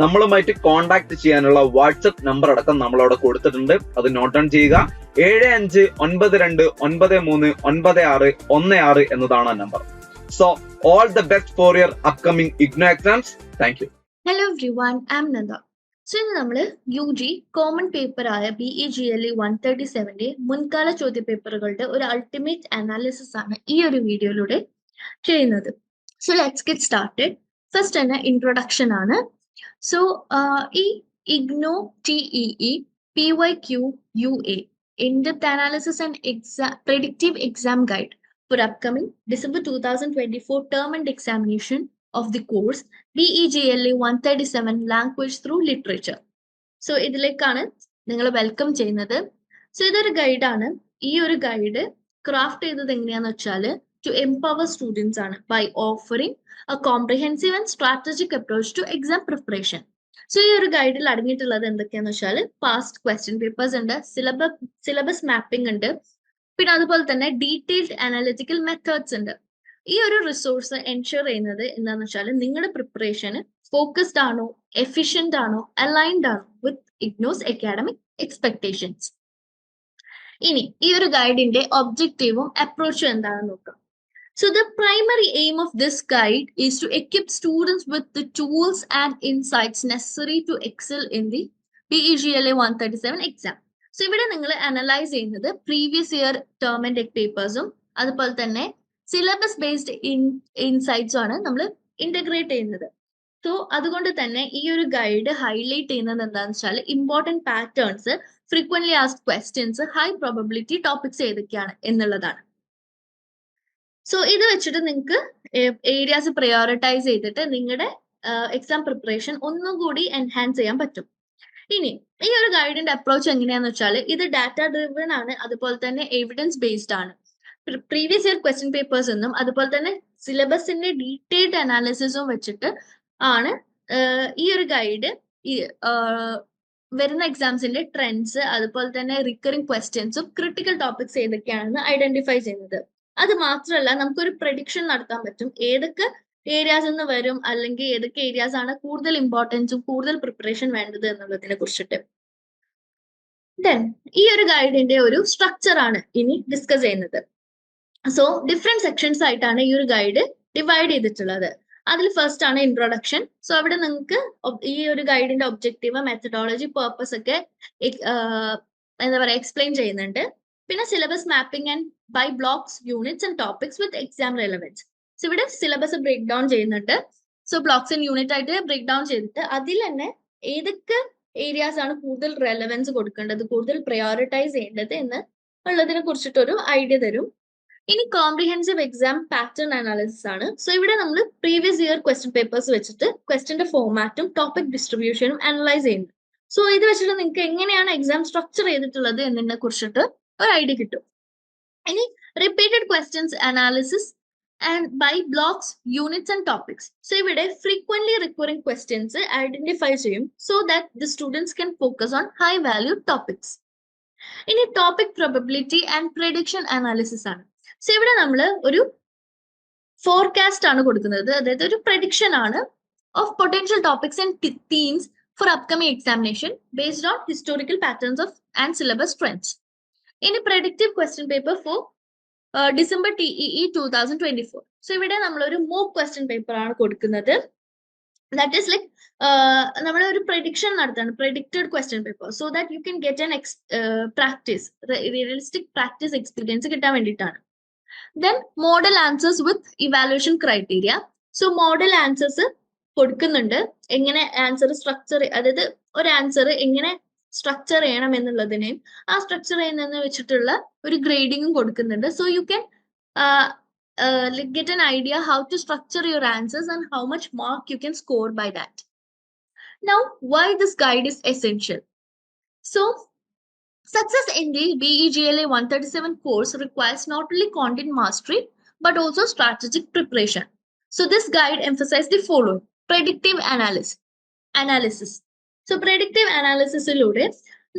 നമ്മളുമായിട്ട് കോൺടാക്ട് ചെയ്യാനുള്ള WhatsApp number അടക്കം നമ്മൾ അവിടെ കൊടുത്തിട്ടുണ്ട്. അത് നോട്ട് ഡൗൺ ചെയ്യുക. ഏഴ് അഞ്ച് ഒൻപത് രണ്ട് ഒൻപത് മൂന്ന് ഒൻപത് ആറ് ഒന്ന് ആറ് എന്നതാണ് ആ number so all the best for your upcoming IGNOU exams thank you hello Nanda so ഇന്ന് നമ്മൾ യു ജി കോമൺ പേപ്പർ ആയ B E G L E one thirty സെവന്റെ മുൻകാല ചോദ്യ പേപ്പറുകളുടെ ഒരു അൾട്ടിമേറ്റ് അനാലിസിസ് ആണ് ഈ ഒരു വീഡിയോയിലൂടെ ചെയ്യുന്നത്. So let's get started first തന്നെ ഇൻട്രൊഡക്ഷൻ ആണ്. സോ ഈ IGNOU T E P Y Q U A in-depth analysis and exam predictive exam guide for upcoming December 2024 term and examination of the course BEGLA 137 Language through Literature. So ഇതിലേക്കാണ് നിങ്ങൾ welcome ചെയ്യുന്നത് so ഇതൊരു ഗൈഡാണ് ഈ ഒരു guide craft ചെയ്തത് എങ്ങനെയാന്ന് വെച്ചാൽ to empower students ആണ് by offering a comprehensive and strategic approach to exam preparation so ഈ ഒരു ഗൈഡിൽ അടങ്ങിയിട്ടുള്ളത് എന്തൊക്കെയാന്ന് വെച്ചാൽ പാസ്റ്റ് ക്വസ്റ്റ്യൻ പേപ്പേഴ്സ് ഉണ്ട് സിലബസ് സിലബസ് മാപ്പിംഗ് ഉണ്ട് പിന്നെ അതുപോലെ തന്നെ ഡീറ്റെയിൽഡ് അനാലിറ്റിക്കൽ മെത്തേഡ്സ് ഉണ്ട്. ഈ ഒരു റിസോഴ്സ് എൻഷുർ ചെയ്യുന്നത് എന്താണെന്ന് വെച്ചാൽ നിങ്ങളുടെ പ്രിപ്പറേഷന് ഫോക്കസ്ഡ് ആണോ എഫിഷ്യന്റ് ആണോ അലൈൻഡ് ആണോ വിത്ത് ഇഗ്നോസ് അക്കാഡമിക് എക്സ്പെക്ടേഷൻസ് ഇനി ഈ ഒരു ഗൈഡിന്റെ ഒബ്ജക്റ്റീവും അപ്രോച്ചും എന്താണെന്ന് നോക്കാം. So the primary aim of this guide is to equip students with the tools and insights necessary to excel in the E PEGLA 137 exam. So ഇവിടെ നിങ്ങൾ analyse ചെയ്യുന്നത് previous year term and പേപ്പേഴ്സും അതുപോലെ തന്നെ സിലബസ് ബേസ്ഡ് ഇൻ ഇൻസൈറ്റ്സും ആണ് നമ്മൾ integrate ചെയ്യുന്നത് so അതുകൊണ്ട് തന്നെ ഈ ഒരു ഗൈഡ് ഹൈലൈറ്റ് ചെയ്യുന്നത് എന്താണെന്ന് വെച്ചാൽ important patterns frequently ask questions high probability topics ഏതൊക്കെയാണ് എന്നുള്ളതാണ് സോ ഇത് വെച്ചിട്ട് നിങ്ങൾക്ക് ഏരിയാസ് പ്രയോറിറ്റൈസ് ചെയ്തിട്ട് നിങ്ങളുടെ എക്സാം പ്രിപ്പറേഷൻ ഒന്നും കൂടി എൻഹാൻസ് ചെയ്യാൻ പറ്റും. ഇനി ഈ ഒരു ഗൈഡിന്റെ അപ്രോച്ച് എങ്ങനെയാന്ന് വെച്ചാൽ ഇത് ഡാറ്റ ഡ്രിവൺ ആണ് അതുപോലെ തന്നെ എവിഡൻസ് ബേസ്ഡ് ആണ്. പ്രീവിയസ് ഇയർ ക്വസ്റ്റ്യൻ പേപ്പേഴ്സ് എന്നും അതുപോലെ തന്നെ സിലബസിന്റെ ഡീറ്റെയിൽഡ് അനാലിസിസും വെച്ചിട്ട് ആണ് ഈ ഒരു ഗൈഡ് ഈ വരുന്ന എക്സാംസിന്റെ ട്രെൻഡ്സ് അതുപോലെ തന്നെ റിക്കറിംഗ് ക്വസ്റ്റ്യൻസും ക്രിട്ടിക്കൽ ടോപ്പിക്സ് ഏതൊക്കെയാണെന്ന് ഐഡന്റിഫൈ ചെയ്യുന്നത്. അത് മാത്രമല്ല നമുക്കൊരു പ്രഡിക്ഷൻ നടത്താൻ പറ്റും. ഏതൊക്കെ ഏരിയാസ് നിന്ന് വരും അല്ലെങ്കിൽ ഏതൊക്കെ ഏരിയാസ് ആണ് കൂടുതൽ ഇമ്പോർട്ടൻസും കൂടുതൽ പ്രിപ്പറേഷൻ വേണ്ടത് എന്നുള്ളതിനെ കുറിച്ചിട്ട്. ദെൻ ഈ ഒരു ഗൈഡിന്റെ ഒരു സ്ട്രക്ചർ ആണ് ഇനി ഡിസ്കസ് ചെയ്യുന്നത്. സോ ഡിഫറെന്റ് സെക്ഷൻസ് ആയിട്ടാണ് ഈ ഒരു ഗൈഡ് ഡിവൈഡ് ചെയ്തിട്ടുള്ളത്. അതിൽ ഫസ്റ്റ് ആണ് ഇൻട്രൊഡക്ഷൻ സോ അവിടെ നിങ്ങൾക്ക് ഈ ഒരു ഗൈഡിന്റെ ഒബ്ജക്റ്റീവ് മെത്തഡോളജി പേർപ്പസ് ഒക്കെ എന്താ പറയാ എക്സ്പ്ലെയിൻ ചെയ്യുന്നുണ്ട്. പിന്നെ syllabus mapping and by blocks units and topics with exam relevance so ഇവിടെ സിലബസ് ബ്രേക്ക് ഡൗൺ ചെയ്യുന്നുണ്ട്. സോ ബ്ലോക്സ് ആൻഡ് യൂണിറ്റ് ആയിട്ട് ബ്രേക്ക് ഡൗൺ ചെയ്തിട്ട് അതിൽ തന്നെ ഏതൊക്കെ ഏരിയാസ് ആണ് കൂടുതൽ റെലവൻസ് കൊടുക്കേണ്ടത് കൂടുതൽ പ്രയോറിറ്റൈസ് ചെയ്യേണ്ടത് എന്ന് ഉള്ളതിനെ കുറിച്ചിട്ടൊരു ഐഡിയ തരും. ഇനി കോംപ്രിഹെൻസീവ് എക്സാം പാറ്റേൺ അനാലിസിസ് ആണ്. സോ ഇവിടെ നമ്മൾ പ്രീവിയസ് ഇയർ ക്വസ്റ്റ്യൻ പേപ്പേഴ്സ് വെച്ചിട്ട് ക്വസ്റ്റ്യന്റെ ഫോമാറ്റും ടോപ്പിക് ഡിസ്ട്രിബ്യൂഷനും അനലൈസ് ചെയ്യുന്നു. സോ ഇത് വെച്ചിട്ട് നിങ്ങൾക്ക് എങ്ങനെയാണ് എക്സാം സ്ട്രക്ചർ ചെയ്തിട്ടുള്ളത് എന്നതിനെ കുറിച്ചിട്ട് ഒരു ഐഡിയ കിട്ടും. ഇനി repeated questions analysis and by blocks units and topics so ഇവിടെ ഫ്രീക്വൻലി റിക്കറിംഗ് ക്വസ്റ്റ്യൻസ് ഐഡന്റിഫൈ ചെയ്യും so that the students can focus on high value topics ഇനി topic probability and prediction analysis ആണ്. സോ ഇവിടെ നമ്മൾ ഒരു forecast ആണ് കൊടുക്കുന്നത്. അതായത് ഒരു പ്രഡിക്ഷൻ ആണ് of potential topics and themes for upcoming examination based on historical patterns of and syllabus trends ഇനി predictive question paper for December T E two thousand twenty four so ഇവിടെ നമ്മൾ ഒരു മോക്ക് ക്വസ്റ്റ്യൻ പേപ്പർ ആണ് കൊടുക്കുന്നത്. That is like നമ്മൾ ഒരു prediction നടത്താണ് predicted question paper so that you can get an ex practice realistic practice experience കിട്ടാൻ വേണ്ടിയിട്ടാണ്. Then model answers with evaluation criteria so model answers കൊടുക്കുന്നുണ്ട്. എങ്ങനെ ആൻസർ സ്ട്രക്ചർ അതായത് ഒരു ആൻസർ എങ്ങനെ സ്ട്രക്ചർ ചെയ്യണം എന്നുള്ളതിനെയും ആ സ്ട്രക്ചർ ചെയ്യുന്നതിന് വെച്ചിട്ടുള്ള ഒരു ഗ്രേഡിങ്ങും കൊടുക്കുന്നുണ്ട്. So you can get an idea how to structure your answers and how much mark you can score by that now why this guide is essential so success in the B E G L A one thirty seven course requires not only content mastery but also strategic preparation so this guide emphasise the following predictive അനാലിസ് analysis So predictive അനാലിസിസിലൂടെ ലൂടെ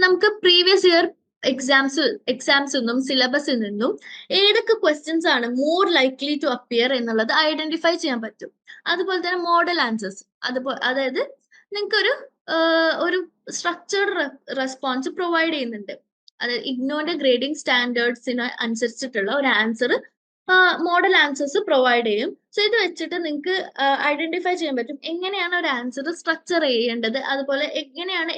നമുക്ക് previous year exams എക്സാംസിൽ നിന്നും സിലബസിൽ നിന്നും ഏതൊക്കെ questions ആണ് more likely to appear എന്നുള്ളത് identify ചെയ്യാൻ പറ്റും. അതുപോലെ തന്നെ മോഡൽ ആൻസേഴ്സ് അതുപോലെ അതായത് നിങ്ങൾക്ക് ഒരു ഒരു സ്ട്രക്ചർഡ് റെസ്പോൺസ് പ്രൊവൈഡ് ചെയ്യുന്നുണ്ട്. അതായത് ഇഗ്നോന്റെ ഗ്രേഡിംഗ് സ്റ്റാൻഡേർഡ്സിന് അനുസരിച്ചിട്ടുള്ള ഒരു ആൻസർ മോഡൽ ആൻസേഴ്സ് പ്രൊവൈഡ് ചെയ്യും. സോ ഇത് വെച്ചിട്ട് നിങ്ങൾക്ക് ഐഡന്റിഫൈ ചെയ്യാൻ പറ്റും. എങ്ങനെയാണ് ഒരു ആൻസർ സ്ട്രക്ചർ ചെയ്യേണ്ടത്? അതുപോലെ എങ്ങനെയാണ്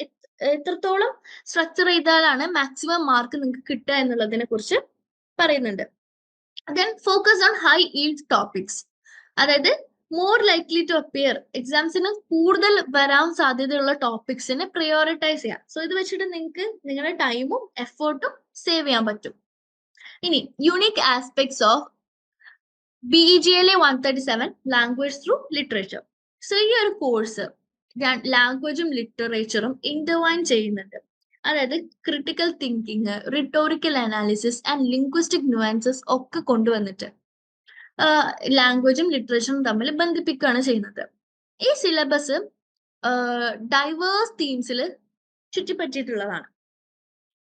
എത്രത്തോളം സ്ട്രക്ചർ ചെയ്താലാണ് മാക്സിമം മാർക്ക് നിങ്ങൾക്ക് കിട്ടുക എന്നുള്ളതിനെ കുറിച്ച് പറയുന്നുണ്ട്. Then focus on high yield topics അതായത് മോർ ലൈക്ലി ടു അപ്പിയർ എക്സാംസിന് കൂടുതൽ വരാൻ സാധ്യതയുള്ള ടോപ്പിക്സിനെ പ്രയോറിറ്റൈസ് ചെയ്യാം. സോ ഇത് വെച്ചിട്ട് നിങ്ങൾക്ക് നിങ്ങളുടെ ടൈമും എഫേർട്ടും സേവ് ചെയ്യാൻ പറ്റും. ഇനി unique aspects of B E G L A one thirty seven language through literature so ഈ ഒരു കോഴ്സ് ലാംഗ്വേജും ലിറ്ററേച്ചറും ഇന്റർവൈൻ ചെയ്യുന്നുണ്ട്. അതായത് critical thinking rhetorical analysis and linguistic nuances ഒക്കെ കൊണ്ടുവന്നിട്ട് ലാംഗ്വേജും ലിറ്ററേച്ചറും തമ്മിൽ ബന്ധിപ്പിക്കുകയാണ് ചെയ്യുന്നത്. ഈ സിലബസ് ഡൈവേഴ്സ് തീംസിൽ ചുറ്റിപ്പറ്റിയിട്ടുള്ളതാണ്.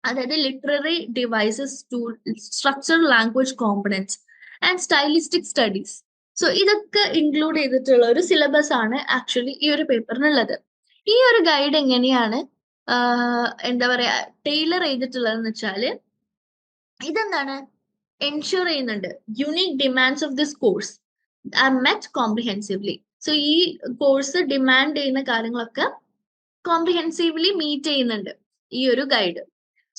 അതായത് literary devices to structure language components and stylistic studies so ഇതൊക്കെ ഇൻക്ലൂഡ് ചെയ്തിട്ടുള്ള ഒരു സിലബസ് ആണ് ആക്ച്വലി ഈ ഒരു പേപ്പറിനുള്ളത് ഈ ഒരു ഗൈഡ് എങ്ങനെയാണ് എന്താ പറയാ ടൈലർ ചെയ്തിട്ടുള്ളതെന്ന് വെച്ചാൽ ഇതെന്താണ്? എൻഷുർ ചെയ്യുന്നുണ്ട്. Unique demands of this course are met comprehensively so ഈ കോഴ്സ് ഡിമാൻഡ് ചെയ്യുന്ന കാര്യങ്ങളൊക്കെ കോംപ്രിഹെൻസീവ്ലി മീറ്റ് ചെയ്യുന്നുണ്ട് ഈ ഒരു guide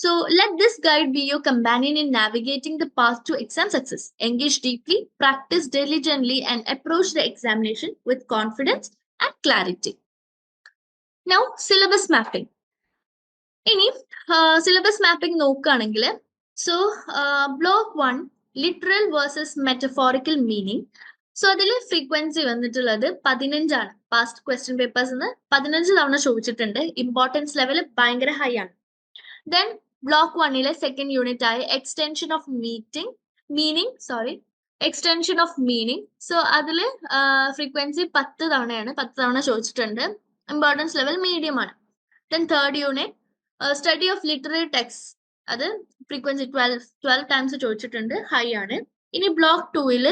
so let this guide be your companion in navigating the path to exam success engage deeply practice diligently and approach the examination with confidence and clarity now syllabus mapping ഇനി syllabus mapping നോക്കുകയാണെങ്കിൽ so block one literal versus metaphorical meaning so അതിൽ frequency വന്നിട്ടുള്ളത് പതിനഞ്ചാണ്. Past question papers നിന്ന് പതിനഞ്ച് തവണ ചോദിച്ചിട്ടുണ്ട്. Importance level ഭയങ്കര ഹൈ ആണ്. ദെൻ ബ്ലോക്ക് വണ്ണിലെ സെക്കൻഡ് യൂണിറ്റ് ആയ extension of meeting meaning sorry extension of meaning so അതിൽ ഫ്രീക്വൻസി പത്ത് തവണയാണ് പത്ത് തവണ ചോദിച്ചിട്ടുണ്ട്. ഇമ്പോർട്ടൻസ് ലെവൽ മീഡിയം ആണ്. Then third unit study of literary text അത് ഫ്രീക്വൻസി ട്വൽവ് ട്വൽവ് ടൈംസ് ചോദിച്ചിട്ടുണ്ട് ഹൈ ആണ്. ഇനി ബ്ലോക്ക് ടൂവിൽ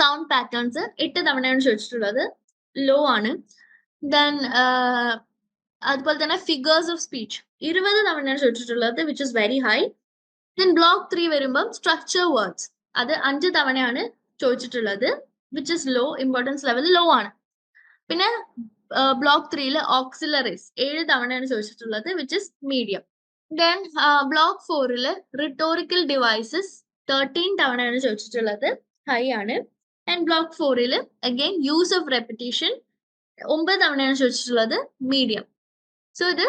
സൗണ്ട് പാറ്റേൺസ് എട്ട് തവണയാണ് ചോദിച്ചിട്ടുള്ളത് ലോ ആണ്. ദെൻ അതുപോലെ തന്നെ ഫിഗേഴ്സ് ഓഫ് സ്പീച്ച് ഇരുപത് തവണയാണ് ചോദിച്ചിട്ടുള്ളത് which is very high then block three വരുമ്പം സ്ട്രക്ചർ വേർഡ്സ് അത് അഞ്ച് തവണയാണ് ചോദിച്ചിട്ടുള്ളത് which is low importance level low ആണ്. പിന്നെ ബ്ലോക്ക് ത്രീയിൽ ഓക്സിലറീസ് ഏഴ് തവണയാണ് ചോദിച്ചിട്ടുള്ളത് which is medium then block ഫോറിൽ റിട്ടോറിക്കൽ ഡിവൈസസ് തേർട്ടീൻ തവണയാണ് ചോദിച്ചിട്ടുള്ളത് ഹൈ ആണ്. ആൻഡ് ബ്ലോക്ക് ഫോറിൽ അഗെയിൻ യൂസ് ഓഫ് റെപ്പിറ്റീഷൻ ഒമ്പത് തവണയാണ് ചോദിച്ചിട്ടുള്ളത് മീഡിയം സോ ഇത്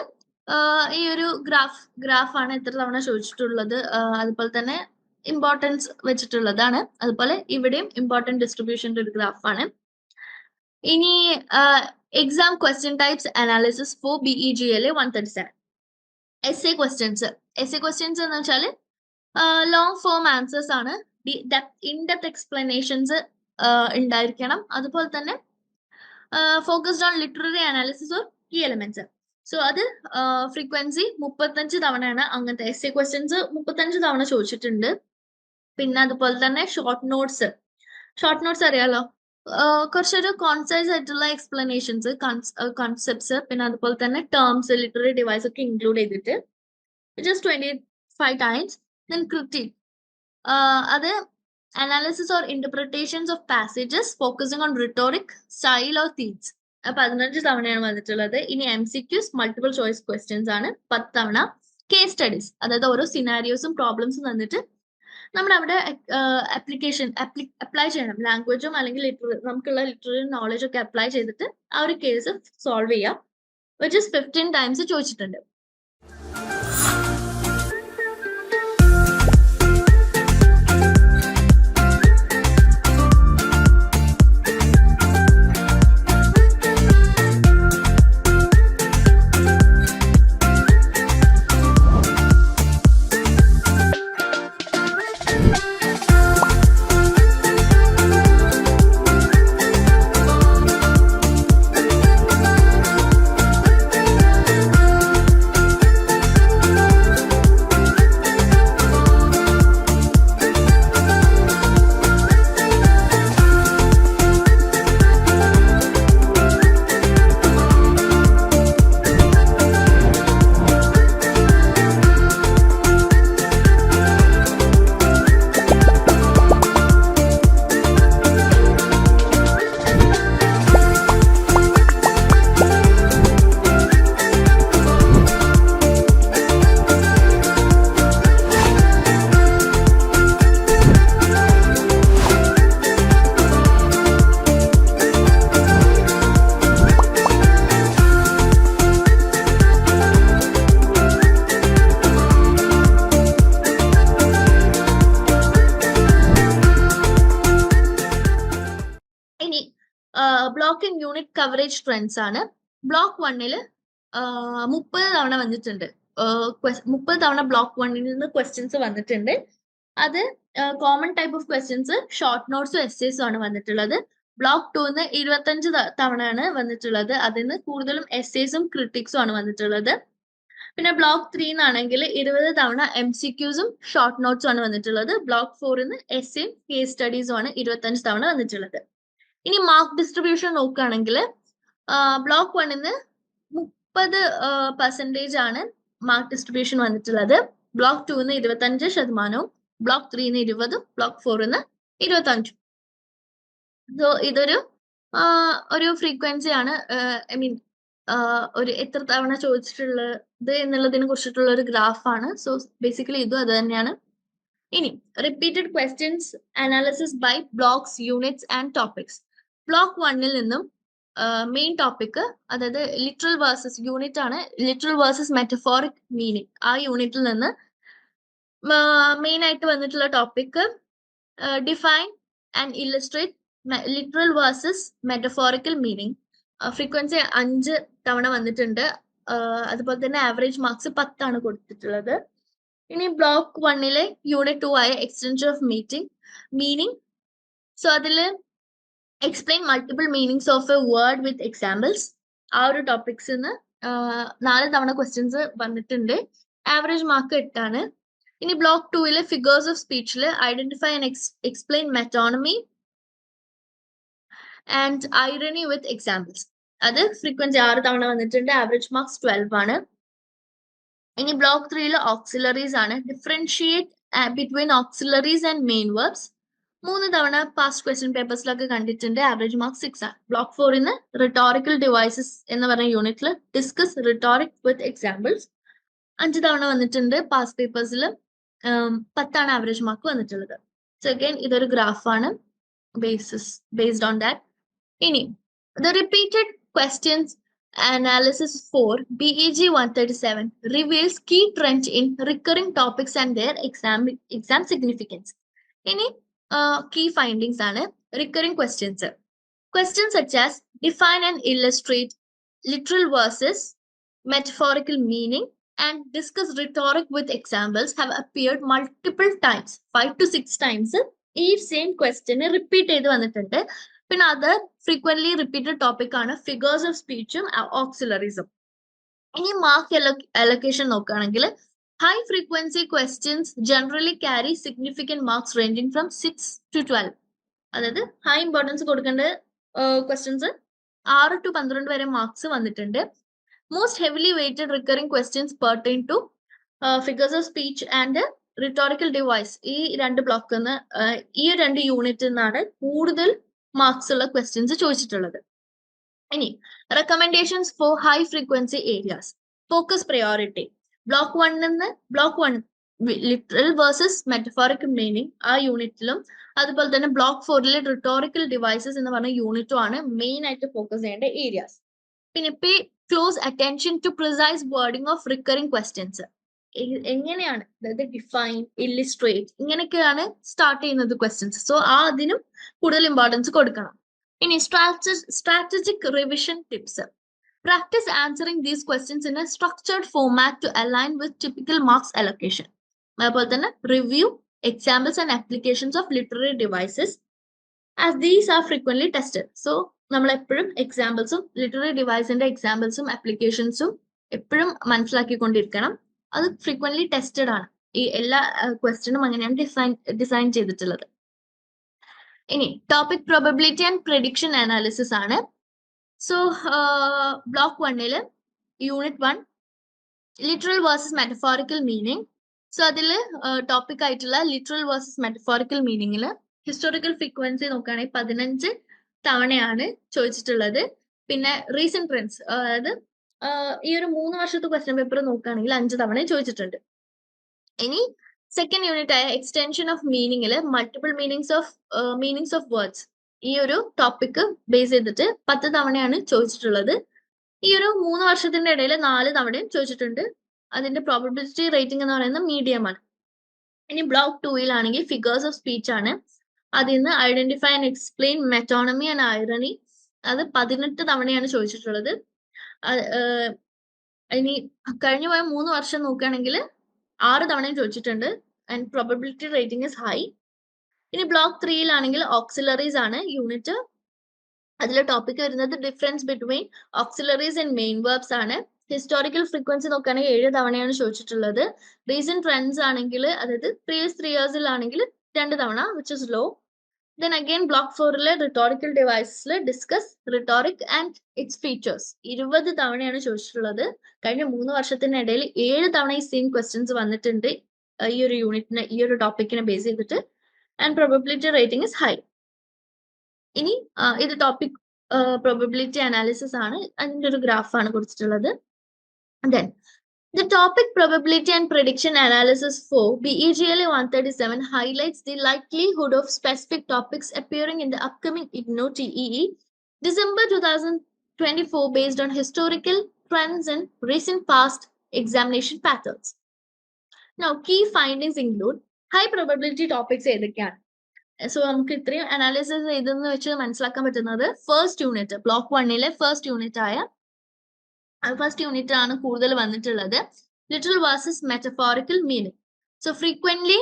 ഈ ഒരു ഗ്രാഫ് ഗ്രാഫാണ് എത്ര തവണ ചോദിച്ചിട്ടുള്ളത്. അതുപോലെ തന്നെ ഇമ്പോർട്ടൻസ് വെച്ചിട്ടുള്ളതാണ്. അതുപോലെ ഇവിടെയും ഇമ്പോർട്ടന്റ് ഡിസ്ട്രിബ്യൂഷന്റെ ഒരു ഗ്രാഫാണ്. ഇനി exam question types analysis for B E G L one thirty seven S A questions S A questions എന്ന് വെച്ചാൽ ലോങ് ഫോം ആൻസേഴ്സ് ആണ്. ഇൻ ഡെപ്ത് എക്സ്പ്ലനേഷൻസ് ഉണ്ടായിരിക്കണം. അതുപോലെ തന്നെ focused on literary analysis or key elements so അത് frequency മുപ്പത്തഞ്ച് തവണയാണ് അങ്ങനത്തെ എസ് എ ക്വസ്റ്റ്യൻസ് മുപ്പത്തഞ്ച് തവണ ചോദിച്ചിട്ടുണ്ട്. പിന്നെ അതുപോലെ തന്നെ ഷോർട്ട് നോട്ട്സ് ഷോർട്ട് നോട്ട്സ് അറിയാലോ? കുറച്ചൊരു കോൺസൈസ് ആയിട്ടുള്ള എക്സ്പ്ലനേഷൻസ് കോൺസെപ്റ്റ്സ് പിന്നെ അതുപോലെ തന്നെ ടേംസ് ലിറ്റററി ഡിവൈസ് ഒക്കെ ഇൻക്ലൂഡ് ചെയ്തിട്ട് just twenty five times then critic അത് analysis or interpretations of passages focusing on rhetoric style or themes പതിനഞ്ച് തവണയാണ് വന്നിട്ടുള്ളത്. ഇനി M C Qs multiple choice questions ആണ്. പത്ത് തവണ കേസ് സ്റ്റഡീസ് അതായത് ഓരോ സിനാരിയോസും പ്രോബ്ലംസും തന്നിട്ട് നമ്മൾ അവിടെ ആപ്ലിക്കേഷൻ അപ്ലൈ ചെയ്യണം. ലാംഗ്വേജും അല്ലെങ്കിൽ നമുക്കുള്ള ലിറ്റററി നോളജ് ഒക്കെ അപ്ലൈ ചെയ്തിട്ട് ആ ഒരു കേസ് സോൾവ് ചെയ്യാം. വിച്ച് ഇസ് ഫിഫ്റ്റീൻ ടൈംസ് ചോദിച്ചിട്ടുണ്ട്. കവറേജ് ട്രെൻഡ്സ് ആണ്. ബ്ലോക്ക് വണ്ണിൽ മുപ്പത് തവണ വന്നിട്ടുണ്ട്. മുപ്പത് തവണ ബ്ലോക്ക് വണ്ണിൽ നിന്ന് ക്വസ്റ്റ്യൻസ് വന്നിട്ടുണ്ട്. അത് common type of questions short നോട്ട്സും എസ്സേസും ആണ് വന്നിട്ടുള്ളത്. ബ്ലോക്ക് ടൂന്ന് ഇരുപത്തഞ്ച് തവണയാണ് വന്നിട്ടുള്ളത്. അതിൽ നിന്ന് കൂടുതലും എസ്സേസും ക്രിട്ടിക്സും ആണ് വന്നിട്ടുള്ളത്. പിന്നെ ബ്ലോക്ക് ത്രീ എന്നാണെങ്കിൽ ഇരുപത് തവണ എം സി ക്യൂസും ഷോർട്ട് നോട്ട്സും ആണ് വന്നിട്ടുള്ളത്. ബ്ലോക്ക് ഫോറിന്ന് എസ്സേയും കേസ് സ്റ്റഡീസും ആണ് ഇരുപത്തഞ്ച് തവണ വന്നിട്ടുള്ളത്. ഇനി മാർക്ക് ഡിസ്ട്രിബ്യൂഷൻ നോക്കുകയാണെങ്കിൽ ബ്ലോക്ക് വണ്ണിന്ന് മുപ്പത് പെർസെന്റേജ് ആണ് മാർക്ക് ഡിസ്ട്രിബ്യൂഷൻ വന്നിട്ടുള്ളത്. ബ്ലോക്ക് ടൂന്ന് ഇരുപത്തഞ്ച് ശതമാനവും ബ്ലോക്ക് ത്രീന്ന് ഇരുപതും ബ്ലോക്ക് ഫോറിന്ന് ഇരുപത്തഞ്ചും. സോ ഇതൊരു ഒരു ഫ്രീക്വൻസി ആണ് ഐ മീൻ ഒരു എത്ര തവണ ചോദിച്ചിട്ടുള്ളത് എന്നുള്ളതിനെ കുറിച്ചിട്ടുള്ള ഒരു ഗ്രാഫാണ് സോ ബേസിക്കലി ഇതും അത് തന്നെയാണ്. ഇനി repeated questions analysis by blocks units and topics block വണ്ണിൽ നിന്നും മെയിൻ ടോപ്പിക് അതായത് ലിറ്ററൽ വേഴ്സസ് യൂണിറ്റ് ആണ്. ലിറ്ററൽ വേഴ്സസ് മെറ്റഫോറിക് മീനിങ് ആ യൂണിറ്റിൽ നിന്ന് മെയിൻ ആയിട്ട് വന്നിട്ടുള്ള topic define and illustrate literal versus metaphorical meaning frequency അഞ്ച് തവണ വന്നിട്ടുണ്ട്. അതുപോലെ തന്നെ ആവറേജ് മാർക്സ് പത്താണ് കൊടുത്തിട്ടുള്ളത്. ഇനി ബ്ലോക്ക് വണ്ണിലെ യൂണിറ്റ് ടു ആയ extension of meeting meaning so അതിൽ explain multiple meanings of a word with examples ആ ഒരു ടോപ്പിക്സ് നാല് തവണ ക്വസ്റ്റ്യൻസ് വന്നിട്ടുണ്ട്. ആവറേജ് മാർക്ക് എട്ടാണ്. ഇനി ബ്ലോക്ക് ടൂവിലെ figures of സ്പീച്ചിൽ identify and explain metonymy and irony with examples അത് ഫ്രീക്വൻസി ആറ് തവണ വന്നിട്ടുണ്ട്. ആവറേജ് മാർക്സ് ട്വൽവ് ആണ്. ഇനി ബ്ലോക്ക് ത്രീയിൽ ഓക്സിലറീസ് ആണ്. Differentiate between auxiliaries and main verbs മൂന്ന് തവണ പാസ്റ്റ് ക്വസ്റ്റ്യൻ പേപ്പേഴ്സിലൊക്കെ കണ്ടിട്ടുണ്ട്. ആവറേജ് മാർക്ക് സിക്സ് ആണ്. ബ്ലോക്ക് ഫോറിന് റിട്ടോറിക്കൽ ഡിവൈസസ് എന്ന് പറഞ്ഞ യൂണിറ്റിൽ ഡിസ്കസ് റിട്ടോറിക് വിത്ത് എക്സാമ്പിൾസ് അഞ്ച് തവണ വന്നിട്ടുണ്ട് പാസ് പേപ്പേഴ്സിൽ പത്താണ് ആവറേജ് മാർക്ക് വന്നിട്ടുള്ളത്. സോ അഗൈൻ ഇതൊരു ഗ്രാഫാണ് ബേസിസ് ബേസ്ഡ് ഓൺ ദാറ്റ് ഇനി the repeated questions analysis for B E G one thirty seven reveals key trend in recurring topics and their exam exam significance ഇനി key findings ആണ് recurring questions questions such as define and illustrate literal versus metaphorical meaning and discuss rhetoric with examples have appeared multiple times five to six times. ഈ same ക്വസ്റ്റ്യന് repeat ചെയ്ത് വന്നിട്ടുണ്ട്. പിന്നെ അത് frequently repeated topic ആണ് figures of സ്പീച്ചും ഓക്സിലറീസും ഇനി മാർക്ക് അലൊക്കേഷൻ നോക്കുകയാണെങ്കിൽ high frequency questions generally carry significant marks ranging from six to twelve അതായത് ഹൈ ഇമ്പോർട്ടൻസ് കൊടുക്കേണ്ട ക്വസ്റ്റ്യൻസ് ആറ് ടു പന്ത്രണ്ട് വരെ മാർക്സ് വന്നിട്ടുണ്ട്. Most heavily weighted recurring questions pertain to figures of speech and rhetorical device ഈ രണ്ട് ബ്ലോക്കിൽ നിന്ന് ഈ രണ്ട് യൂണിറ്റിൽ നിന്നാണ് കൂടുതൽ മാർക്സ് ഉള്ള ക്വസ്റ്റ്യൻസ് ചോദിച്ചിട്ടുള്ളത്. ഇനി recommendations for high frequency areas focus priority block വണ്ണിൽ നിന്ന് block one literal versus metaphorical meaning ആ യൂണിറ്റിലും അതുപോലെ തന്നെ ബ്ലോക്ക് ഫോറിലെ റിട്ടോറിക്കൽ ഡിവൈസസ് എന്ന് പറഞ്ഞ യൂണിറ്റും ആണ് മെയിൻ ആയിട്ട് ഫോക്കസ് ചെയ്യേണ്ട ഏരിയാസ് പിന്നെ pay close attention to precise wording of recurring questions എങ്ങനെയാണ് അതായത് ഡിഫൈൻ ഇല്ലിസ്ട്രേറ്റ് ഇങ്ങനെയൊക്കെയാണ് സ്റ്റാർട്ട് ചെയ്യുന്നത് ക്വസ്റ്റ്യൻസ് സോ ആ അതിനും കൂടുതൽ ഇമ്പോർട്ടൻസ് കൊടുക്കണം. ഇനി strategic revision tips practice answering these questions in a structured format to align with typical marks allocation അതുപോലെ തന്നെ review examples and applications of literary devices as these are frequently tested so നമ്മൾ എപ്പോഴും എക്സാമ്പിൾസും literary ഡിവൈസിന്റെ എക്സാമ്പിൾസും ആപ്ലിക്കേഷൻസും എപ്പോഴും മനസ്സിലാക്കിക്കൊണ്ടിരിക്കണം. അത് frequently tested ആണ്. ഈ എല്ലാ ക്വസ്റ്റ്യനും അങ്ങനെയാണ് ഡിസൈൻ ഡിസൈൻ ചെയ്തിട്ടുള്ളത്. ഇനി topic probability and prediction analysis ആണ്. സോ ബ്ലോക്ക് വണ്ണിൽ unit one literal versus metaphorical meaning so അതിൽ ടോപ്പിക് ആയിട്ടുള്ള ലിറ്ററൽ വേഴ്സസ് മെറ്റഫോറിക്കൽ മീനിങ്ങിൽ ഹിസ്റ്റോറിക്കൽ ഫ്രീക്വൻസി നോക്കുകയാണെങ്കിൽ പതിനഞ്ച് തവണയാണ് ചോദിച്ചിട്ടുള്ളത്. പിന്നെ റീസെന്റ് ട്രെൻഡ്സ് അതായത് ഈ ഒരു മൂന്ന് വർഷത്തെ ക്വസ്റ്റ്യൻ പേപ്പർ നോക്കുകയാണെങ്കിൽ അഞ്ച് തവണ ചോദിച്ചിട്ടുണ്ട്. ഇനി സെക്കൻഡ് യൂണിറ്റ് ആയ extension of മീനിങ്ങിൽ multiple meanings of meanings of words ഈ ഒരു ടോപ്പിക് ബേസ് ചെയ്തിട്ട് പത്ത് തവണയാണ് ചോദിച്ചിട്ടുള്ളത്. ഈ ഒരു മൂന്ന് വർഷത്തിന്റെ ഇടയിൽ നാല് തവണയും ചോദിച്ചിട്ടുണ്ട്. അതിന്റെ പ്രോബിലിറ്റി റേറ്റിംഗ് എന്ന് പറയുന്നത് മീഡിയം ആണ്. ഇനി ബ്ലോക്ക് ടൂയിലാണെങ്കിൽ ഫിഗേഴ്സ് ഓഫ് സ്പീച്ച് ആണ്. അതിൽ നിന്ന് identify and explain metonymy and irony അത് പതിനെട്ട് തവണയാണ് ചോദിച്ചിട്ടുള്ളത്. ഇനി കഴിഞ്ഞു പോയ മൂന്ന് വർഷം നോക്കുകയാണെങ്കിൽ ആറ് തവണയും ചോദിച്ചിട്ടുണ്ട്. And probability rating is high ഇനി ബ്ലോക്ക് ത്രീയിലാണെങ്കിൽ ഓക്സിലറീസ് ആണ് യൂണിറ്റ് അതിലെ ടോപ്പിക് വരുന്നത് difference between auxiliaries and main verbs ആണ്. ഹിസ്റ്റോറിക്കൽ ഫ്രീക്വൻസി നോക്കുകയാണെങ്കിൽ ഏഴ് തവണയാണ് ചോദിച്ചിട്ടുള്ളത്. റീസെന്റ് ട്രെൻഡ്സ് ആണെങ്കിൽ അതായത് പ്രീവിയസ് ത്രീ ഇയേഴ്സിലാണെങ്കിൽ രണ്ട് തവണ which is low then again block ഫോറിലെ rhetorical ഡിവൈസസിൽ discuss rhetoric and its features ഇരുപത് തവണയാണ് ചോദിച്ചിട്ടുള്ളത്. കഴിഞ്ഞ മൂന്ന് വർഷത്തിനിടയിൽ ഏഴ് തവണ ഈ സെയിം ക്വസ്റ്റ്യൻസ് വന്നിട്ടുണ്ട് ഈ ഒരു യൂണിറ്റിനെ ഈ ഒരു ടോപ്പിക്കിനെ ബേസ് ചെയ്തിട്ട്. And probability rating is high ഇനി ആ, ഇത് ടോപ്പിക് പ്രോബബിലിറ്റി അനാലിസിസ് ആണ് അതിന്റെ ഒരു ഗ്രാഫാണ് കൊടുത്തിട്ടുള്ളത് then The topic probability and prediction analysis for E BEGLA 137 highlights the likelihood of specific topics appearing in the upcoming IGNO TEE December 2024 based on historical trends and recent past examination patterns. Now, key findings include high probability topics ഏതൊക്കെയാണ്? So നമുക്ക് ഇത്രയും analysis ചെയ്തെന്ന് വെച്ച് മനസ്സിലാക്കാൻ പറ്റുന്നത് first unit block വണ്ണിലെ first unit ആയ first unit ആണ് കൂടുതൽ വന്നിട്ടുള്ളത്. Literal versus metaphorical meaning so frequently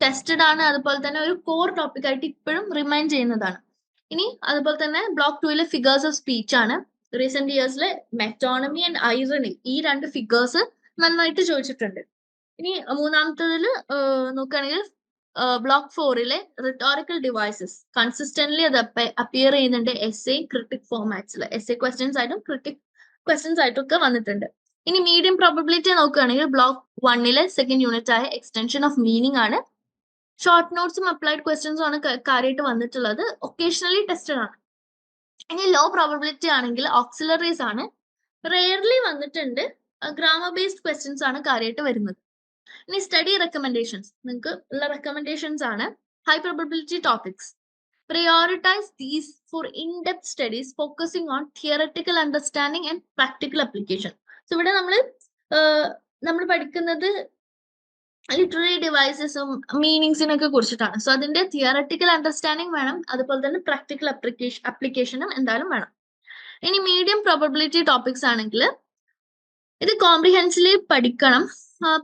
tested ആണ്. അതുപോലെ തന്നെ ഒരു കോർ ടോപ്പിക് ആയിട്ട് ഇപ്പോഴും റിമൈൻഡ് ചെയ്യുന്നതാണ്. ഇനി അതുപോലെ തന്നെ ബ്ലോക്ക് ടൂയിലെ ഫിഗേഴ്സ് ഓഫ് സ്പീച്ച് ആണ്. റീസെന്റ് ഇയേഴ്സിലെ മെറ്റോണമി ആൻഡ് ഐറണി ഈ രണ്ട് ഫിഗേഴ്സ് നന്നായിട്ട് ചോദിച്ചിട്ടുണ്ട്. ഇനി മൂന്നാമത്തതിൽ നോക്കുകയാണെങ്കിൽ ബ്ലോക്ക് ഫോറിലെ റിട്ടോറിക്കൽ ഡിവൈസസ് കൺസിസ്റ്റന്റ്ലി അത് അപ്പിയർ ചെയ്യുന്നുണ്ട് എസ് എ ക്രിട്ടിക് ഫോർമാറ്റ്സിൽ എസ് എ ക്വസ്റ്റ്യൻസ് ആയിട്ടും ക്രിട്ടിക് ക്വസ്റ്റ്യൻസ് ആയിട്ടും ഒക്കെ വന്നിട്ടുണ്ട്. ഇനി മീഡിയം പ്രോബബിലിറ്റി നോക്കുകയാണെങ്കിൽ ബ്ലോക്ക് വണ്ണിലെ സെക്കൻഡ് യൂണിറ്റ് ആയ എക്സ്റ്റൻഷൻ ഓഫ് മീനിങ് ആണ്. ഷോർട്ട് നോട്ട്സും അപ്ലൈഡ് ക്വസ്റ്റ്യൻസും ആണ് കാര്യമായിട്ട് വന്നിട്ടുള്ളത്. ഒക്കേഷണലി ടെസ്റ്റഡ് ആണ്. ഇനി ലോ പ്രോബബിലിറ്റി ആണെങ്കിൽ ഓക്സിലറീസ് ആണ്. റെയർലി വന്നിട്ടുണ്ട്. ഗ്രാമർ ബേസ്ഡ് ക്വസ്റ്റ്യൻസ് ആണ് കാര്യമായിട്ട് വരുന്നത്. ഇനി സ്റ്റഡി റെക്കമെൻഡേഷൻസ് നിങ്ങൾക്ക് ഉള്ള റെക്കമെൻഡേഷൻസ് ആണ് high probability topics prioritize these for in-depth studies focusing on theoretical understanding and practical application. So ഇവിടെ നമ്മൾ നമ്മൾ പഠിക്കുന്നത് ലിറ്റററി ഡിവൈസസും മീനിങ്സിനൊക്കെ കുറിച്ചിട്ടാണ്. സോ അതിന്റെ തിയറട്ടിക്കൽ അണ്ടർസ്റ്റാൻഡിങ് വേണം അതുപോലെ തന്നെ പ്രാക്ടിക്കൽ അപ്ലിക്കേഷൻ അപ്ലിക്കേഷനും എന്തായാലും വേണം. ഇനി മീഡിയം പ്രോബബിലിറ്റി ടോപ്പിക്സ് ആണെങ്കിൽ ഇത് കോംപ്രിഹെൻസിലി പഠിക്കണം.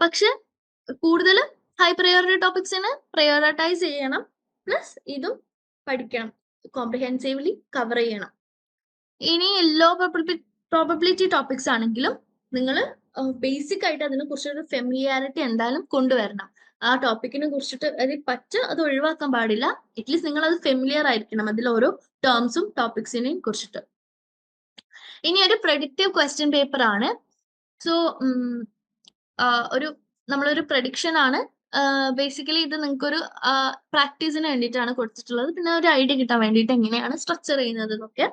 പക്ഷെ കൂടുതൽ ഹൈ പ്രയോറിറ്റി ടോപ്പിക്സിന് പ്രയോറിറ്റൈസ് ചെയ്യണം. പ്ലസ് ഇതും പഠിക്കണം. കോംപ്രിഹെൻസീവ്ലി കവർ ചെയ്യണം. ഇനി ലോ പ്രോബബിലിറ്റി ടോപ്പിക്സ് ആണെങ്കിലും നിങ്ങൾ ബേസിക് ആയിട്ട് അതിനെ കുറിച്ചൊരു ഫെമിലിയാരിറ്റി എന്തായാലും കൊണ്ടുവരണം. ആ ടോപ്പിക്കിനെ കുറിച്ചിട്ട് അത് പറ്റ അത് ഒഴിവാക്കാൻ പാടില്ല. അറ്റ്ലീസ്റ്റ് നിങ്ങൾ അത് ഫെമിലിയർ ആയിരിക്കണം അതിൽ ഓരോ ടേംസും ടോപ്പിക്സിനെയും കുറിച്ചിട്ട്. ഇനി ഒരു പ്രഡിക്റ്റീവ് ക്വസ്റ്റ്യൻ പേപ്പർ ആണ്. സോ ഒരു നമ്മളൊരു പ്രഡിക്ഷൻ ആണ്. ബേസിക്കലി ഇത് നിങ്ങൾക്കൊരു പ്രാക്ടീസിന് വേണ്ടിയിട്ടാണ് കൊടുത്തിട്ടുള്ളത്. പിന്നെ ഒരു ഐഡിയ കിട്ടാൻ വേണ്ടിയിട്ട് എങ്ങനെയാണ് സ്ട്രക്ചർ ചെയ്യുന്നത് എന്നൊക്കെ.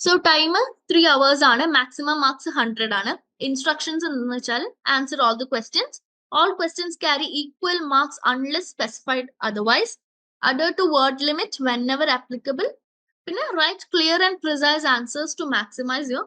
സോ ടൈം ത്രീ അവേഴ്സ് ആണ്. മാക്സിമം മാർക്സ് ഹൺഡ്രഡ് ആണ്. ഇൻസ്ട്രക്ഷൻസ് എന്ന് വെച്ചാൽ answer all the questions all questions carry equal marks unless specified otherwise adhere to word limit whenever applicable പിന്നെ write clear and precise answers to maximize your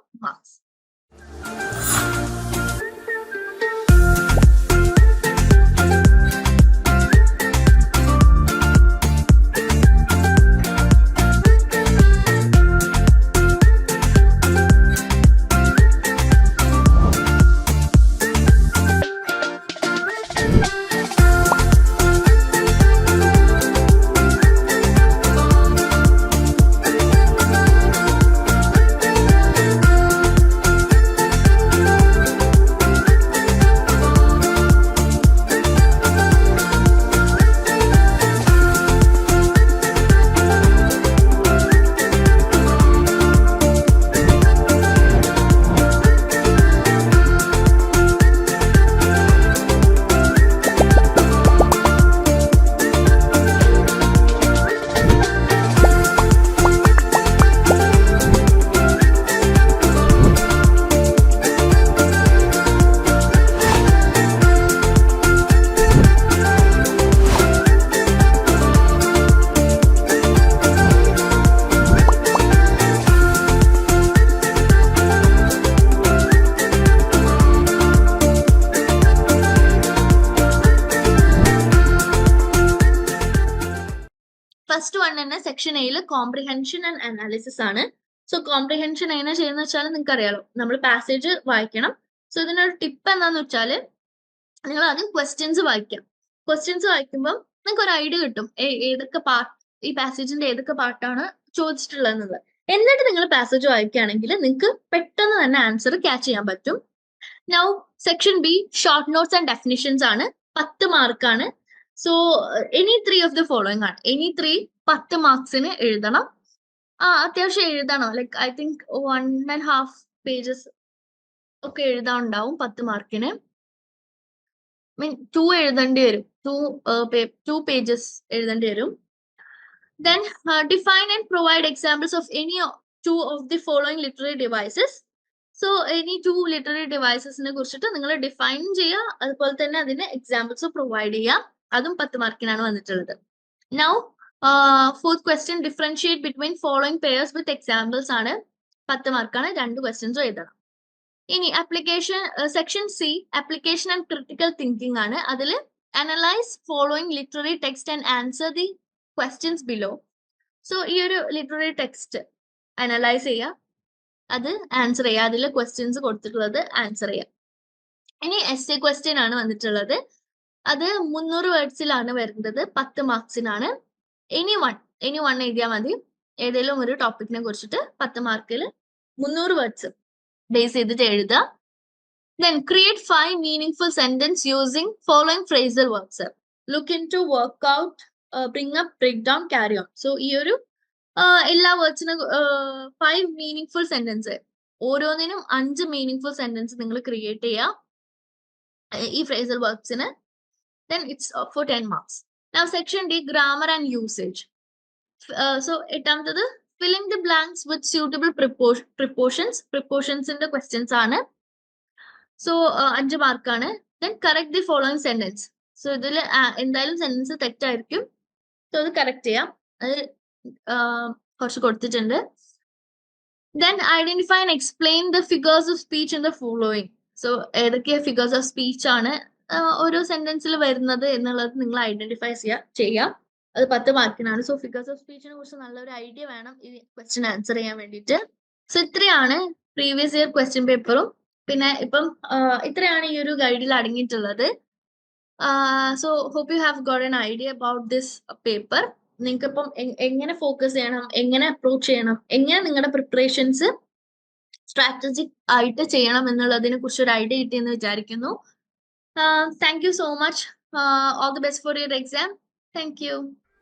first one തന്നെ section എയിൽ comprehension and analysis ആണ്. So comprehension എങ്ങനെ ചെയ്യുന്ന വെച്ചാൽ നിങ്ങൾക്ക് അറിയാലോ നമ്മൾ പാസേജ് വായിക്കണം. സോ ഇതിനൊരു ടിപ്പ് എന്താന്ന് വെച്ചാൽ നിങ്ങൾ ആദ്യം ക്വസ്റ്റ്യൻസ് വായിക്കാം. ക്വസ്റ്റ്യൻസ് വായിക്കുമ്പോൾ നിങ്ങൾക്ക് ഒരു ഐഡിയ കിട്ടും ഏതൊക്കെ പാർട്ട് ഈ പാസേജിന്റെ ഏതൊക്കെ പാർട്ടാണ് ചോദിച്ചിട്ടുള്ളത് എന്നുള്ളത് എന്നിട്ട് നിങ്ങൾ പാസേജ് വായിക്കുകയാണെങ്കിൽ നിങ്ങൾക്ക് പെട്ടെന്ന് തന്നെ ആൻസർ ക്യാച്ച് ചെയ്യാൻ പറ്റും. Now section B short notes and definitions ആണ്. പത്ത് മാർക്കാണ് so any three of the following ആണ് എനി ത്രീ പത്ത് മാർക്സിന് എഴുതണം. ആ അത്യാവശ്യം എഴുതണം. Like I think one and half pages ഒക്കെ എഴുതാൻ ഉണ്ടാവും പത്ത് മാർക്കിന് മീൻ ടു എഴുതേണ്ടി വരും. ടു ടു പേജസ് എഴുതേണ്ടി വരും. Then define and provide examples of any two of the following literary devices so any two literary ഡിവൈസസിനെ കുറിച്ചിട്ട് നിങ്ങൾ ഡിഫൈൻ ചെയ്യുക. അതുപോലെ തന്നെ അതിന് എക്സാമ്പിൾസ് പ്രൊവൈഡ് ചെയ്യുക. അതും പത്ത് മാർക്കിനാണ് വന്നിട്ടുള്ളത്. Now fourth question differentiate between following pairs with examples ആണ്. പത്ത് മാർക്കാണ് രണ്ട് ക്വസ്റ്റ്യൻസും എഴുതണം. ഇനി application section C application and critical thinking ആണ്. അതിൽ analyse following literary text and answer the questions below so ഈ ഒരു ലിറ്റററി ടെക്സ്റ്റ് അനലൈസ് ചെയ്യുക. അത് ആൻസർ ചെയ്യുക. അതിൽ ക്വസ്റ്റ്യൻസ് കൊടുത്തിട്ടുള്ളത് ആൻസർ ചെയ്യുക. ഇനി എസ് എ ക്വസ്റ്റ്യൻ ആണ് വന്നിട്ടുള്ളത്. അത് മുന്നൂറ് വേർഡ്സിലാണ് വരുന്നത്. പത്ത് മാർക്സിനാണ് എനി വൺ എനി വൺ എഴുതിയാൽ മതി. ഏതെങ്കിലും ഒരു ടോപ്പിക്കിനെ കുറിച്ചിട്ട് പത്ത് മാർക്കിൽ മുന്നൂറ് വേർഡ്സ് ബേസ് ചെയ്തിട്ട് എഴുതുക. Then create five meaningful sentence using following phrasal works look into work out bring up break down carry on so ഈ ഒരു എല്ലാ വേർഡ്സിനും ഫൈവ് മീനിങ് ഫുൾ സെന്റൻസ് ഓരോന്നിനും അഞ്ച് മീനിങ് ഫുൾ സെന്റൻസ് നിങ്ങൾ ക്രിയേറ്റ് ചെയ്യുക. ഈ ഫ്രേസൽ വർക്ക്സിന് then it's uh, for 10 marks. Now, section D, grammar and usage. Uh, so, it comes to the filling the blanks with suitable prepos- proportions. Prepositions in the questions are. So, uh, mark are Then correct the following sentence. So, ഇതിൽ എന്തായാലും sentence തെറ്റായിരിക്കും. So, ചെയ്യാം. അത് uh. Then identify and explain the figures of speech in the following. So, figures of speech ആഹ് ഓരോ സെന്റൻസിൽ വരുന്നത് എന്നുള്ളത് നിങ്ങൾ identify ചെയ്യാ അത് പത്ത് മാർക്കിനാണ് സോ ഫിഗേഴ്സ് ഓഫ് സ്പീച്ചിനെ കുറിച്ച് നല്ലൊരു ഐഡിയ വേണം ഈ ക്വസ്റ്റ്യൻ ആൻസർ ചെയ്യാൻ വേണ്ടിയിട്ട് സോ ഇത്രയാണ് പ്രീവിയസ് ഇയർ ക്വസ്റ്റ്യൻ പേപ്പറും പിന്നെ ഇപ്പം ഇത്രയാണ് ഈ ഒരു ഗൈഡിൽ അടങ്ങിയിട്ടുള്ളത്. So hope you have got an idea about this paper നിങ്ങൾക്ക് ഇപ്പം എങ്ങനെ ഫോക്കസ് ചെയ്യണം എങ്ങനെ അപ്രോച്ച് ചെയ്യണം എങ്ങനെ നിങ്ങളുടെ പ്രിപ്പറേഷൻസ് സ്ട്രാറ്റജിക് ആയിട്ട് ചെയ്യണം എന്നുള്ളതിനെ കുറിച്ച് ഒരു ഐഡിയ കിട്ടിയെന്ന് വിചാരിക്കുന്നു. Uh, thank so much all the best for your exam. Thank you.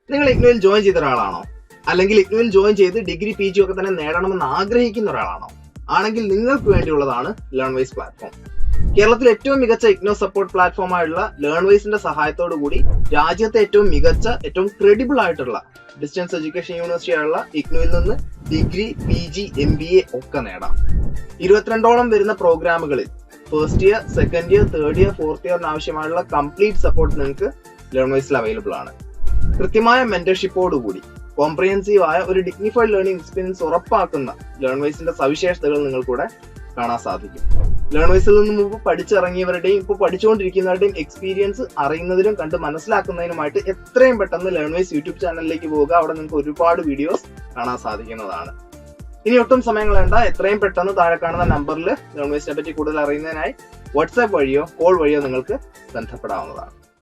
നിങ്ങൾ ഇഗ്നോയിൽ ജോയിൻ ചെയ്ത ഒരാളാണോ? അല്ലെങ്കിൽ ഇഗ്നോയിൽ ജോയിൻ ചെയ്ത് ഡിഗ്രി പി ജി ഒക്കെ തന്നെ നേടണമെന്ന് ആഗ്രഹിക്കുന്ന ഒരാളാണോ? ആണെങ്കിൽ നിങ്ങൾക്ക് വേണ്ടിയുള്ളതാണ് ലേൺ വൈസ് പ്ലാറ്റ്ഫോം കേരളത്തിലെ ഏറ്റവും മികച്ച ഇഗ്നോ സപ്പോർട്ട് പ്ലാറ്റ്ഫോമായുള്ള ലേൺ വൈസിന്റെ സഹായത്തോടു കൂടി രാജ്യത്തെ ഏറ്റവും മികച്ച ഏറ്റവും ക്രെഡിബിൾ ആയിട്ടുള്ള ഡിസ്റ്റൻസ് എഡ്യൂക്കേഷൻ യൂണിവേഴ്സിറ്റി ആയുള്ള ഇഗ്നോയിൽ നിന്ന് degree P G M B A ഒക്കെ നേടാം. ഇരുപത്തിരണ്ടോളം വരുന്ന പ്രോഗ്രാമുകളിൽ first year second year third year fourth ഇയറിന് ആവശ്യമായുള്ള കംപ്ലീറ്റ് സപ്പോർട്ട് നിങ്ങൾക്ക് ലേൺ വൈസിൽ അവൈലബിൾ ആണ്. കൃത്യമായ മെന്റർഷിപ്പോട് കൂടി കോംപ്രിഹെൻസീവ് ആയ ഒരു ഡിഗ്നിഫൈഡ് ലേണിംഗ് എക്സ്പീരിയൻസ് ഉറപ്പാക്കുന്ന ലേൺ വൈസിന്റെ സവിശേഷതകൾ നിങ്ങൾക്കൂടെ കാണാൻ സാധിക്കും. ലേൺ വൈസിൽ നിന്ന് മുമ്പ് പഠിച്ചിറങ്ങിയവരുടെയും ഇപ്പോൾ പഠിച്ചുകൊണ്ടിരിക്കുന്നവരുടെയും എക്സ്പീരിയൻസ് അറിയുന്നതിനും കണ്ട് മനസ്സിലാക്കുന്നതിനുമായിട്ട് എത്രയും പെട്ടെന്ന് ലേൺ വൈസ് യൂട്യൂബ് ചാനലിലേക്ക് പോവുക. അവിടെ നിങ്ങൾക്ക് ഒരുപാട് വീഡിയോസ് കാണാൻ സാധിക്കുന്നതാണ്. ഇനി ഒട്ടും സമയം കളയണ്ട. എത്രയും പെട്ടെന്ന് താഴെ കാണുന്ന നമ്പറിൽ വൈസിനെ പറ്റി കൂടുതൽ അറിയുന്നതിനായി വാട്സാപ്പ് വഴിയോ കോൾ വഴിയോ നിങ്ങൾക്ക് ബന്ധപ്പെടാവുന്നതാണ്.